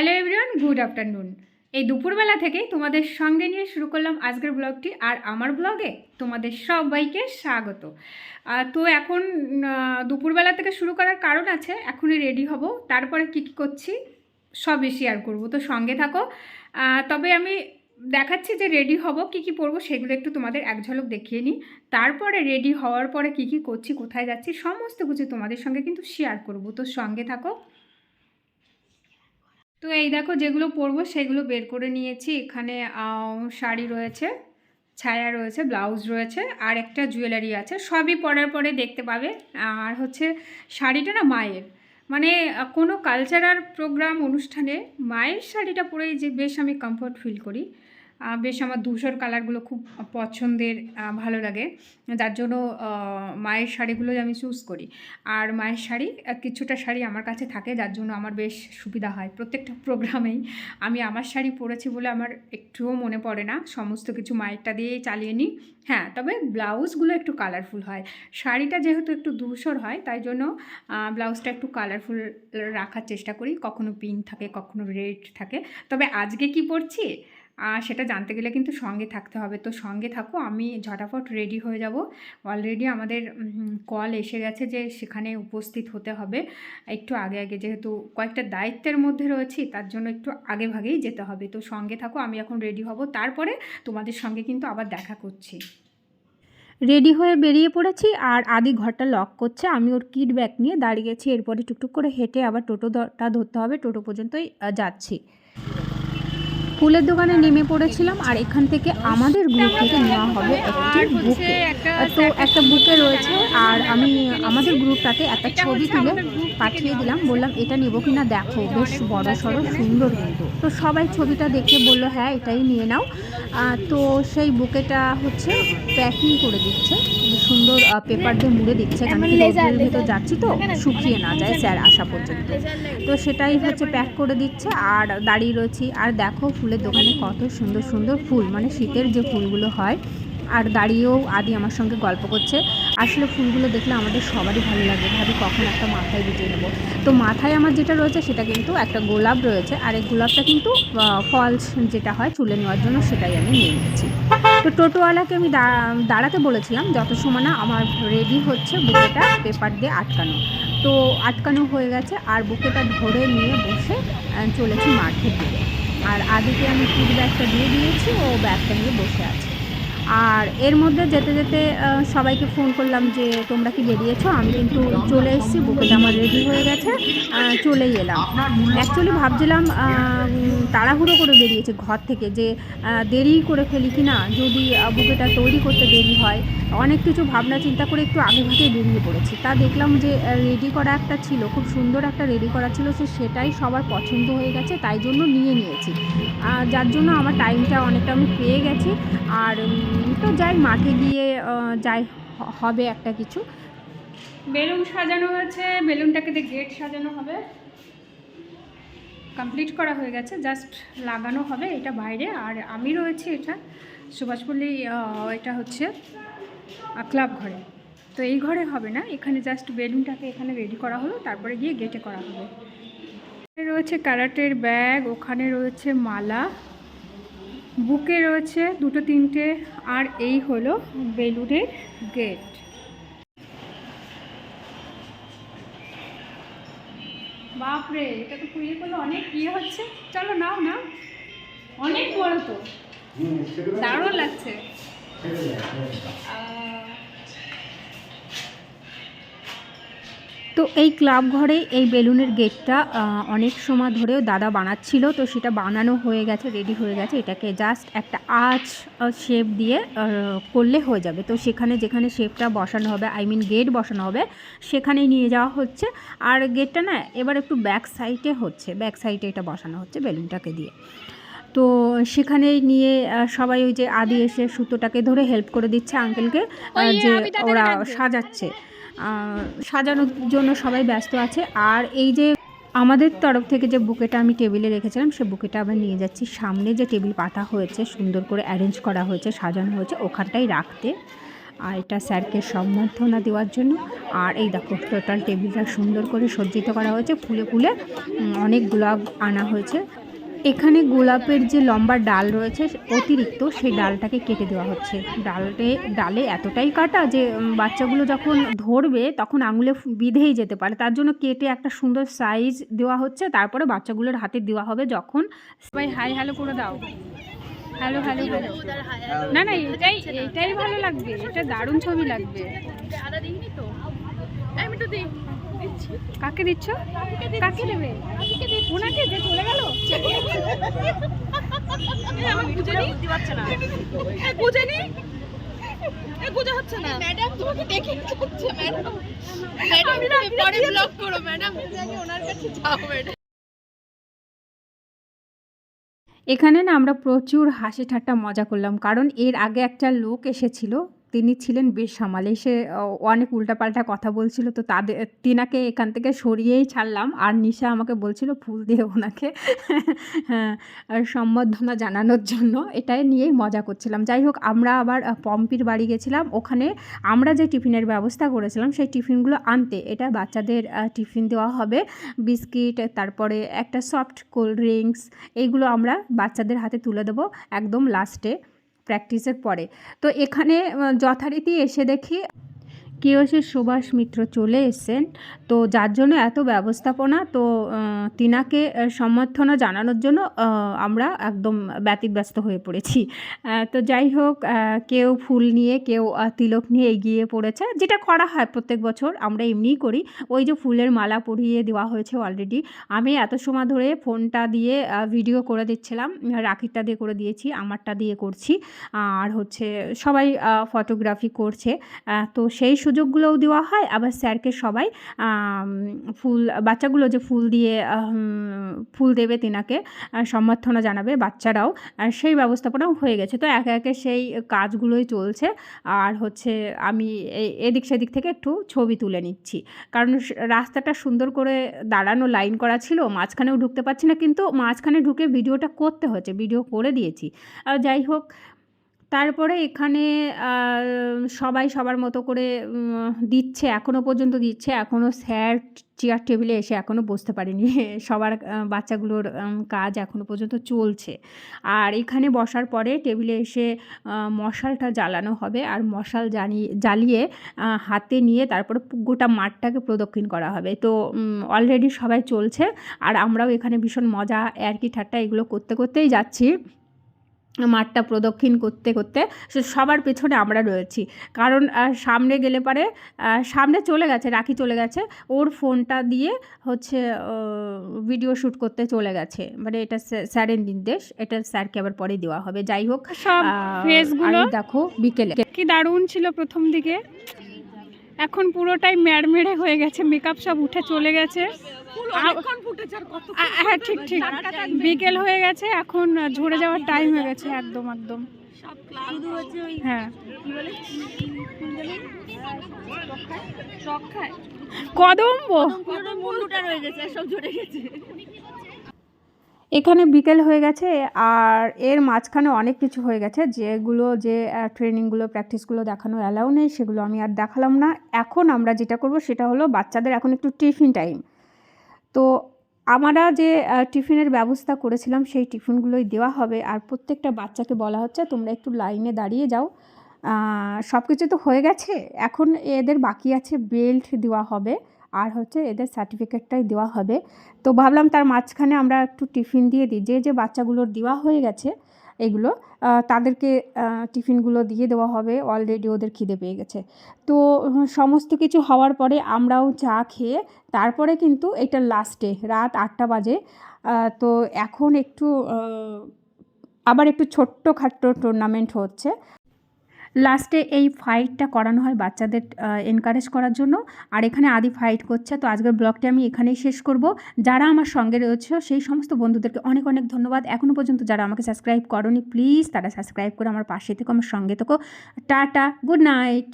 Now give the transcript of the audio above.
Hello everyone, good afternoon. এই দুপুরবেলা থেকে তোমাদের সঙ্গে নিয়ে শুরু করলাম আজকের ব্লগটি, আর আমার ব্লগে তোমাদের সবাইকে স্বাগত। তো এখন দুপুরবেলা থেকে শুরু করার কারণ আছে, এখনই রেডি হব। তারপরে কী কী করছি, সবই শেয়ার করব, তো সঙ্গে থাকো। তবে আমি দেখাচ্ছি যে রেডি হব, কী কী পরবো, সেগুলো একটু তোমাদের এক ঝলক দেখিয়ে নিই। তারপরে রেডি হওয়ার পরে কী কী করছি, কোথায় যাচ্ছি, সমস্ত কিছু তোমাদের সঙ্গে কিন্তু শেয়ার করব, তো সঙ্গে থাকো। তো এই দেখো যেগুলো পরবো সেগুলো বের করে নিয়েছি। এখানে শাড়ি রয়েছে, ছায়া রয়েছে, ব্লাউজ রয়েছে আর একটা জুয়েলারি আছে। সবই পরার পরে দেখতে পাবে। আর হচ্ছে শাড়িটা না মায়ের। মানে কোনো কালচারাল প্রোগ্রাম অনুষ্ঠানে মায়ের শাড়িটা পরেই যে বেশ আমি কমফর্ট ফিল করি। বেশ আমার ধূসর কালারগুলো খুব পছন্দের ভালো লাগে। যার জন্য মায়ের শাড়িগুলোই আমি চুজ করি। আর মায়ের শাড়ি কিছুটা শাড়ি আমার কাছে থাকে, যার জন্য আমার বেশ সুবিধা হয় প্রত্যেকটা প্রোগ্রামেই আমি আমার শাড়ি পরেছি বলে আমার একটুও মনে পড়ে না। সমস্ত কিছু মায়েরটা দিয়েই চালিয়ে নিই। হ্যাঁ তবে ব্লাউজগুলো একটু কালারফুল হয়। শাড়িটা যেহেতু একটু ধূসর হয়, তাই জন্য ব্লাউজটা একটু কালারফুল রাখার চেষ্টা করি। কখনো পিঙ্ক থাকে, কখনো রেড থাকে। তবে আজকে কি পরছি? সেটা জানতে গেলে কিন্তু সঙ্গে থাকতে হবে। তো সঙ্গে থাকো, আমি ঝটাফট রেডি হয়ে যাব। অলরেডি আমাদের কল এসে গেছে যে সেখানে উপস্থিত হতে হবে। একটু আগে আগে যেহেতু কয়েকটা দায়িত্বের মধ্যে রয়েছি, তার জন্য একটু আগে ভাগেই যেতে হবে। তো সঙ্গে থাকো, আমি এখন রেডি হব। তারপরে তোমাদের সঙ্গে কিন্তু আবার দেখা করছি। রেডি হয়ে বেরিয়ে পড়েছি আর আদি ঘরটা লক করছে। আমি ওর কিট ব্যাগ নিয়ে দাঁড়িয়েছি এরপরে টুকটুক করে হেঁটে আবার টোটোটা ধরতে হবে। টোটো পর্যন্তই যাচ্ছি। ফুলের দোকানে নেমে পড়েছিলাম আর এখান থেকে আমাদের গ্রুপ থেকে নেওয়া হবে একটি বুকে তো একটা বুকে রয়েছে আর আমি আমাদের গ্রুপটাতে একটা ছবি তুলে পাঠিয়ে দিলাম। বললাম এটা নেব কিনা? দেখো বেশ বড় সড়ো সুন্দর কিন্তু। তো সবাই ছবিটা দেখে বলল হ্যাঁ এটাই নিয়ে নাও। তো সেই বুকেটা হচ্ছে প্যাকিং করে দিচ্ছে। সুন্দর পেপার দিয়ে মুড়ে দিচ্ছে। কারণ ভেতর যাচ্ছি তো শুকিয়ে না যায় স্যার আসা পর্যন্ত। তো সেটাই হচ্ছে প্যাক করে দিচ্ছে আর দাঁড়িয়ে রয়েছি। আর দেখো ফুলের দোকানে কত সুন্দর সুন্দর ফুল মানে শীতের যে ফুলগুলো হয়। আর দাঁড়িয়েও আদি আমার সঙ্গে গল্প করছে। আসলে ফুলগুলো দেখলে আমাদের সবারই ভালো লাগে। ভাবি কখন একটা মাথায় গুটিয়ে নেব। তো মাথায় আমার যেটা রয়েছে, সেটা কিন্তু একটা গোলাপ রয়েছে। আর এই গোলাপটা কিন্তু ফলস যেটা হয় চুলে নেওয়ার জন্য সেটাই আমি নিয়ে নিচ্ছি তো টোটোওয়ালাকে আমি দাঁড়াতে বলেছিলাম, যত সময় না আমার রেডি হচ্ছে বুকেটা, পেপার দিয়ে আটকানো। তো আটকানো হয়ে গেছে, আর বুকেটা ধরে নিয়ে বসে চলেছি মাঠের দিকে। আর আদিকে আমি ফিডব্যাকটা দিয়ে দিয়েছি ও ব্যাগটা নিয়ে বসে আছে। আর এর মধ্যে যেতে যেতে সবাইকে ফোন করলাম যে, তোমরা কি বেরিয়েছো? আমি কিন্তু চলে এসেছি, বুকেটা আমার রেডি হয়ে গেছে চলেই এলাম। অ্যাকচুয়ালি ভাবছিলাম তাড়াহুড়ো করে বেরিয়েছে ঘর থেকে যে দেরি করে ফেলি কি না, যদি বুকেটা তৈরি করতে দেরি হয়। অনেক কিছু ভাবনা চিন্তা করে একটু আগে ভাগে বেরিয়ে পড়েছি। তা দেখলাম যে রেডি করা একটা ছিল, খুব সুন্দর একটা রেডি করা ছিল, সে সেটাই সবার পছন্দ হয়ে গেছে, তাই জন্য নিয়ে নিয়েছি। যার জন্য আমার টাইমটা অনেকটা আমি পেয়ে গেছি। আর তো যাই, মাঠে গিয়ে যাই হবে একটা কিছু। বেলুন সাজানো হয়েছে, বেলুনটাকে দিয়ে গেট সাজানো হবে। কমপ্লিট করা হয়ে গেছে, জাস্ট লাগানো হবে এটা বাইরে। আর আমি রয়েছি এটা সুভাষপল্লী এটা হচ্ছে ক্লাব ঘরে। তো এই ঘরে হবে না, এখানে জাস্ট বেলুনটাকে এখানে রেডি করা হলো, তারপরে গিয়ে গেটে করা হবে। রয়েছে ক্যারাটের ব্যাগ, ওখানে রয়েছে মালা। বুকে রয়েছে দুটো তিনটে আর এই হলো বেলুড়ের গেট। বাপরে এটা তো কুড়িয়ে করলে অনেক ইয়ে হচ্ছে। চলো নাও না অনেক বড় তো। দারুণ লাগছে। তো এই ক্লাব ঘরে এই বেলুনের গেটটা অনেক সময় ধরেও দাদা বানাচ্ছিল তো সেটা বানানো হয়ে গেছে রেডি হয়ে গেছে। এটাকে জাস্ট একটা আঁচ শেপ দিয়ে করলে হয়ে যাবে। তো সেখানে যেখানে শেপটা বসানো হবে আই মিন গেট বসানো হবে সেখানেই নিয়ে যাওয়া হচ্ছে। আর গেটটা না এবার একটু ব্যাক সাইডে হচ্ছে ব্যাক সাইডে এটা বসানো হচ্ছে বেলুনটাকে দিয়ে। তো সেখানেই নিয়ে সবাই ওই যে আদি এসে সুতোটাকে ধরে হেল্প করে দিচ্ছে আঙ্কেলকে যে ওরা সাজাচ্ছে। সাজানোর জন্য সবাই ব্যস্ত আছে। আর এই যে আমাদের তরফ থেকে যে বুকেটা আমি টেবিলে রেখেছিলাম, সে বুকেটা আবার নিয়ে যাচ্ছি। সামনে যে টেবিল পাতা হয়েছে, সুন্দর করে অ্যারেঞ্জ করা হয়েছে, সাজানো হয়েছে, ওখানটাই রাখতে। আর এটা স্যারকে সম্বর্ধনা দেওয়ার জন্য। আর এই দেখো টোটাল টেবিলটা সুন্দর করে সজ্জিত করা হয়েছে। ফুলে ফুলে অনেক গোলাপ আনা হয়েছে। এখানে গোলাপের যে লম্বা ডাল রয়েছে অতিরিক্ত সেই ডালটাকে কেটে দেওয়া হচ্ছে। ডালটে ডালে এতটাই কাটা যে বাচ্চাগুলো যখন ধরবে তখন আঙুলে বিঁধেই যেতে পারে। তার জন্য কেটে একটা সুন্দর সাইজ দেওয়া হচ্ছে। তারপরে বাচ্চাগুলোর হাতে দেওয়া হবে যখন সবাই হাই হ্যালো করে দাও। হ্যালো হ্যালো হ্যালো না না এটাই এটাই ভালো লাগবে। এটা দারুণ ছবি লাগবে। কাকে দিচ্ছ? কাকে দেবে? ওনাকে যে চলে গেল? এখানে না আমরা প্রচুর হাসি ঠাট্টা মজা করলাম কারণ এর আগে একটা লোক এসেছিল তিনি ছিলেন বেশ সামালে। সে অনেক উল্টাপাল্টা কথা বলছিল, তো তাদের তিনাকে এখান থেকে সরিয়েই ছাড়লাম। আর নিশা আমাকে বলছিল, ফুল দিয়ে ওনাকে হ্যাঁ সম্বর্ধনা জানানোর জন্য। এটাই নিয়েই মজা করছিলাম। যাই হোক, আমরা আবার পম্পির বাড়ি গেছিলাম। ওখানে আমরা যে টিফিনের ব্যবস্থা করেছিলাম, সেই টিফিনগুলো আনতে। এটা বাচ্চাদের টিফিন দেওয়া হবে। বিস্কিট, তারপরে একটা সফট কোল্ড ড্রিঙ্কস এইগুলো আমরা বাচ্চাদের হাতে তুলে দেবো একদম লাস্টে। প্র্যাকটিসের পরে। তো এখানে যথারীতি এসে দেখি এসে সুভাষ মিত্র চলে এসেছেন। তো যার জন্য এত ব্যবস্থাপনা, তো তিনাকে সমর্থনা জানানোর জন্য আমরা একদম ব্যতিব্যস্ত হয়ে পড়েছি। তো যাই হোক কেউ ফুল নিয়ে, কেউ তিলক নিয়ে এগিয়ে পড়েছে, যেটা করা হয় প্রত্যেক বছর, আমরা এমনিই করি। ওই যে ফুলের মালা পরিয়ে দেওয়া হয়েছে অলরেডি আমি এত সময় ধরে ফোনটা দিয়ে ভিডিও করে দিচ্ছিলাম, রাখিরটা দিয়ে করে দিয়েছি, আমারটা দিয়ে করছি। আর হচ্ছে সবাই ফটোগ্রাফি করছে। তো সেই সুযোগগুলোও দেওয়া হয়। আবার স্যারকে সবাই ফুল বাচ্চাগুলো যে ফুল দিয়ে ফুল দেবে তেনাকে আহ, সম্বর্ধনা জানাবে বাচ্চারাও সেই ব্যবস্থাপনাও হয়ে গেছে। তো একে একে সেই কাজগুলোই চলছে। আর হচ্ছে আমি এদিক সেদিক থেকে একটু ছবি তুলে নিচ্ছি। কারণ রাস্তাটা সুন্দর করে দাঁড়ানো লাইন করা ছিল মাঝখানেও ঢুকতে পারছি না কিন্তু মাঝখানে ঢুকে ভিডিওটা করতে হচ্ছে ভিডিও করে দিয়েছি। আর যাই হোক তারপরে এখানে সবাই সবার মতো করে দিচ্ছে এখনও পর্যন্ত দিচ্ছে এখনও স্যার চেয়ার টেবিলে এসে এখনও বসতে পারেনি। সবার বাচ্চাগুলোর কাজ এখনও পর্যন্ত চলছে। আর এখানে বসার পরে টেবিলে এসে মশালটা জ্বালানো হবে আর মশাল জানিয়ে জ্বালিয়ে হাতে নিয়ে তারপরে গোটা মাঠটাকে প্রদক্ষিণ করা হবে। তো অলরেডি সবাই চলছে আর আমরাও এখানে ভীষণ মজা আর কি ঠাট্টা এগুলো করতে করতেই যাচ্ছি। মাঠটা প্রদক্ষিণ করতে করতে সে সবার পেছনে আমরা রয়েছি। কারণ সামনে গেলে পারে সামনে চলে গেছে রাখি চলে গেছে ওর ফোনটা দিয়ে হচ্ছে ভিডিও শ্যুট করতে চলে গেছে। মানে এটা স্যারের নির্দেশ এটা স্যারকে আবার পরে দেওয়া হবে। যাই হোক দেখো বিকেলে। কি দারুণ ছিল প্রথম দিকে। এখন পুরোটাই ম্যাড়মেড়ে হয়ে গেছে মেকআপ সব উঠে চলে গেছে। হ্যাঁ ঠিক ঠিক। বিকেল হয়ে গেছে এখন ঝরে যাওয়ার টাইম হয়ে গেছে একদম একদম। হ্যাঁ। কদম্ব? এখানে বিকেল হয়ে গেছে আর এর মাঝখানে অনেক কিছু হয়ে গেছে। যেগুলো যে ট্রেনিংগুলো প্র্যাকটিসগুলো দেখানো অ্যালাউ নেই, সেগুলো আমি আর দেখালাম না। এখন আমরা যেটা করব সেটা হলো বাচ্চাদের এখন একটু টিফিন টাইম তো আমরা যে টিফিনের ব্যবস্থা করেছিলাম সেই টিফিনগুলোই দেওয়া হবে। আর প্রত্যেকটা বাচ্চাকে বলা হচ্ছে তোমরা একটু লাইনে দাঁড়িয়ে যাও। সব কিছু তো হয়ে গেছে। এখন এদের বাকি আছে বেল্ট দেওয়া হবে। আর হচ্ছে এদের সার্টিফিকেটটাই দেওয়া হবে। তো ভাবলাম তার মাঝখানে আমরা একটু টিফিন দিয়ে দিই। যে যে বাচ্চাগুলোর দেওয়া হয়ে গেছে এগুলো তাদেরকে টিফিনগুলো দিয়ে দেওয়া হবে। অলরেডি ওদের খিদে পেয়ে গেছে। তো, সমস্ত কিছু হওয়ার পরে আমরাও চা খেয়ে তারপরে কিন্তু এটা লাস্টে রাত আটটা বাজে। তো এখন একটু আবার একটু ছোট্ট খাট্ট টুর্নামেন্ট হচ্ছে। লাস্টে এই ফাইটটা করানো হয় বাচ্চাদের এনকারেজ করার জন্য। আর এখানে আদি ফাইট করছে। তো আজকের ব্লগটি আমি এখানেই শেষ করব। যারা আমার সঙ্গে রয়েছে, সেই সমস্ত বন্ধুদেরকে অনেক অনেক ধন্যবাদ। এখনও পর্যন্ত যারা আমাকে সাবস্ক্রাইব করনি প্লিজ তারা সাবস্ক্রাইব করে আমার পাশে থেকো, আমার সঙ্গে থেকো। Tata good night